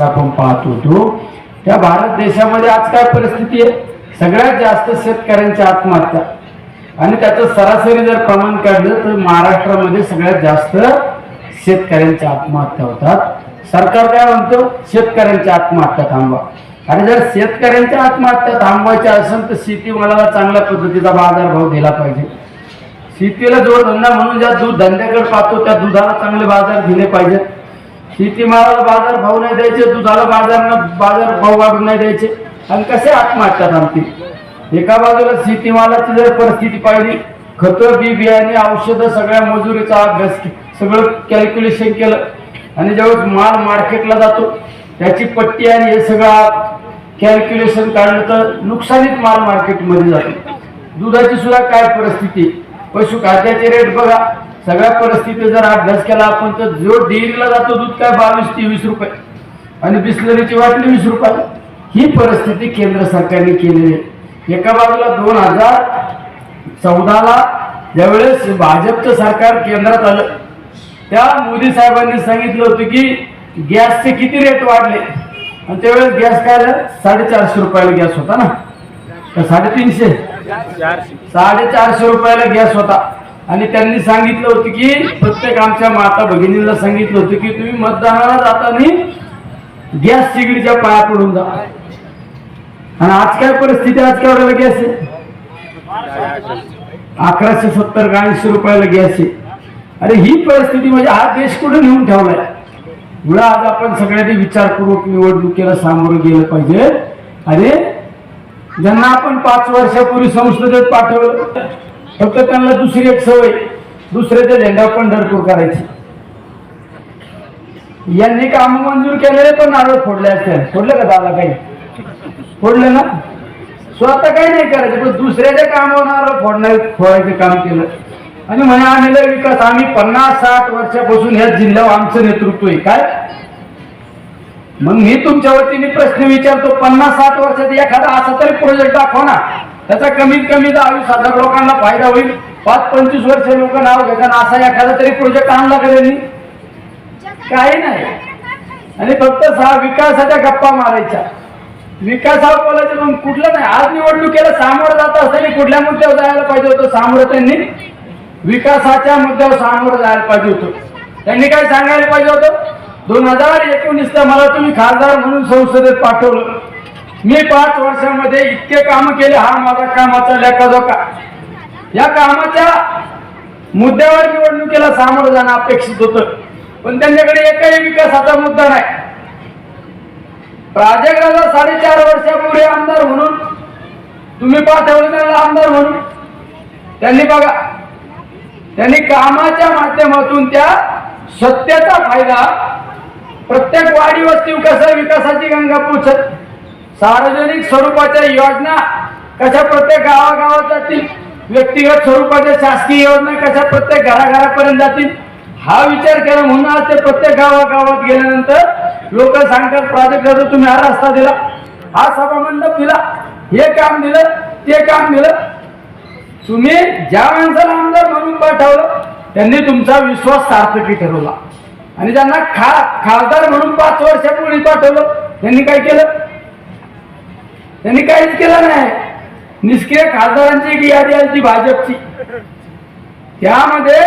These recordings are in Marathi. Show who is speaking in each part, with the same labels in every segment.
Speaker 1: महाराष्ट्र आपण पाहत होतो त्या भारत देशामध्ये आज काय परिस्थिती आहे? सगळ्यात जास्त शेतकऱ्यांच्या आत्महत्या. आणि त्याचं सरासरी जर प्रमाण काढलं तर महाराष्ट्रामध्ये सगळ्यात जास्त शेतकऱ्यांच्या आत्महत्या होतात. सरकार काय म्हणतो? शेतकऱ्यांच्या आत्महत्या थांबवा. आणि जर शेतकऱ्यांच्या आत्महत्या थांबवायच्या असेल तर शेतीमालाला चांगल्या पद्धतीचा बाजारभाव दिला पाहिजे. शेतीला जोडधंदा म्हणून ज्या दूध धंद्याकडे पाहतो त्या दुधाला चांगले बाजार दिले पाहिजेत. शेतीमालाला बाजार भाव नाही द्यायचे दुधाला बाजार बाजार भाव वाढून नाही द्यायचे. आणि कसे आत्महत्या थांबतील? एका बाजूला शेतीमालाची जर परिस्थिती पाहिली खत बी बियाणे औषधं सगळ्या मजुरीचा अभ्यास सगळं कॅल्क्युलेशन केलं आणि ज्यावेळेस माल मार्केटला जातो त्याची पट्टी आणि हे सगळं कॅल्क्युलेशन काढलं तर नुकसानीत माल मार्केटमध्ये जातो. दुधाची सुद्धा काय परिस्थिती? पशु खात्याचे रेट बघा. सगळ्या परिस्थिती जर अभ्यास केला आपण तर जो डेअरीला जातो दूध काय बावीस तेवीस रुपये. आणि बिस्लरीची वाटली वीस रुपये ही परिस्थिती केंद्र सरकारने केलेली आहे. एका बाजूला दोन हजार चौदाला ज्यावेळेस भाजपचं सरकार केंद्रात आलं त्या मोदी साहेबांनी सांगितलं होतं की गॅसचे किती रेट वाढले? आणि त्यावेळेस गॅस काय झालं? साडेचारशे रुपयाला गॅस होता ना? साडेतीनशे. साडेचारशे रुपयाला गॅस होता. आणि त्यांनी सांगितलं होतं की प्रत्येक आमच्या माता भगिनीला सांगितलं होतं की तुम्ही मतदानाला जाताना गॅस शिगडीच्या पाया पडून जा. आणि आज काय परिस्थिती? आज काय गॅस आहे? अकराशे सत्तर का ऐंशी रुपयाला गॅस आहे. अरे ही परिस्थिती म्हणजे हा देश कुठे नेऊन ठेवलाय? मुळे आज आपण सगळ्यांनी विचारपूर्वक निवडणुकीला सामोरं गेलं पाहिजे. अरे ज्यांना आपण पाच वर्षापूर्वी संसदेत पाठवलं फक्त त्यांना दुसरी एक सवय दुसऱ्याच्या झेंडा पंढरपूर करायची. यांनी काम मंजूर केलेले पण नारळ फोडले असते. फोडलं का दादा काही? फोडलं ना? स्वतः काही नाही करायचं पण दुसऱ्याच्या कामावर नारळ फोडणार फोडायचं काम केलं. आणि म्हणे आम्ही लय विकास आम्ही पन्नास साठ वर्षापासून ह्या जिल्ह्यावर आमचं नेतृत्व आहे. काय? मग मी तुमच्या वतीने प्रश्न विचारतो पन्नास साठ वर्षात एखादा असा तरी प्रोजेक्ट दाखवा ना. त्याचा कमीत कमी दहावीस हजार लोकांना फायदा होईल. पाच पंचवीस वर्ष लोक नाव घेताना असा एखादा तरी प्रोजेक्ट आणला का त्यांनी? काही नाही. आणि फक्त सहा विकासाच्या गप्पा मारायच्या. विकासावर बोलायचं मग कुठलं नाही. आज निवडणुकीला सामोरं जात असताना कुठल्या मुद्द्यावर जायला पाहिजे होतं? सामोरं त्यांनी विकासाच्या मुद्द्यावर सामोरं जायला पाहिजे होतं. त्यांनी काय सांगायला पाहिजे होतं? दोन हजार एकोणीसला मला तुम्ही खासदार म्हणून संसदेत पाठवलं. मी पाच वर्षामध्ये इतके काम केले हा माझा कामाचा लेखाजोखा. या कामाच्या मुद्द्यावर निवडणुकीला सामोरं जाणं अपेक्षित होतं. पण त्यांच्याकडे एकही विकासाचा मुद्दा नाही. प्राजक्ताला साडेचार वर्षापूर्वी आमदार म्हणून तुम्ही पाठवलं आमदार म्हणून त्यांनी बघा त्यांनी कामाच्या माध्यमातून त्या सत्याचा फायदा प्रत्येक वाडी वस्ती कसा विकासाची गंगा पोचत सार्वजनिक स्वरूपाच्या योजना कशा प्रत्येक गावागावात जातील? व्यक्तिगत स्वरूपाच्या शासकीय योजना कशा प्रत्येक घराघरापर्यंत जातील? हा विचार केला म्हणून आज ते प्रत्येक गावागावात गेल्यानंतर लोक सांगतात प्राजक्ताचा तुम्ही हा रस्ता दिला हा सभामंडप दिला हे काम दिलं ते काम दिलं तुम्ही ज्या माणसाला आमदार म्हणून पाठवलं त्यांनी तुमचा विश्वास सार्थकी ठरवला. आणि ज्यांना खा खासदार म्हणून पाच वर्षापूर्वी पाठवलं त्यांनी काय केलं? त्यांनी काहीच केलं नाही. निष्क्रिय खासदारांची एक यादी आली ती भाजपची. त्यामध्ये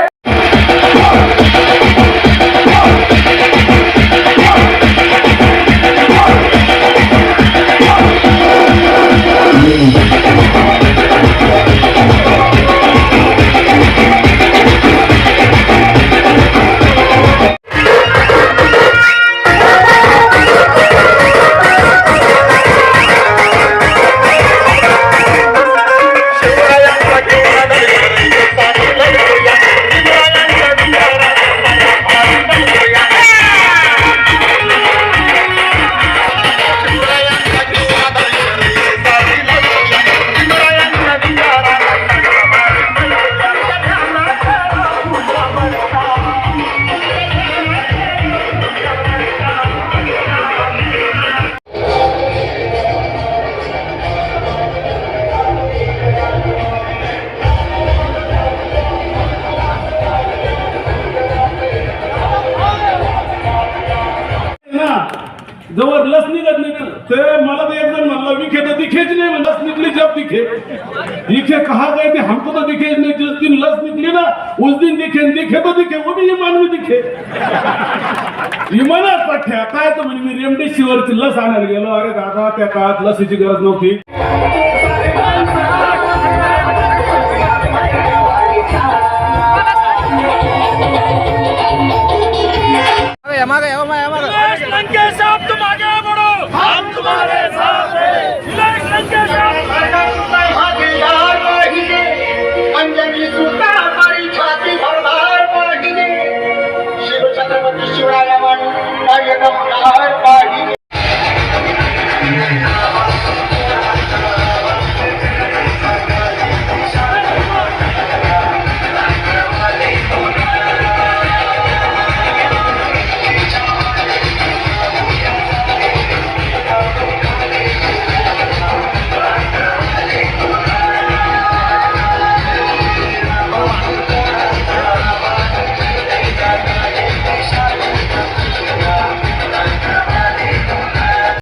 Speaker 2: में लस निकली जब दिखे। दिखे कहा गए थे? हमको तो दिखे नहीं जिस दिन लस निकली ना उस दिन दिखे दिखे तो दिखे वो भी ईमान में दिखे। ईमान पठ्या काय तो म्हणजे मी रेमडेसिवीरची लस आणायला गेलो अरे दादा त्या काळात लसीची गरज नव्हती मागा मागा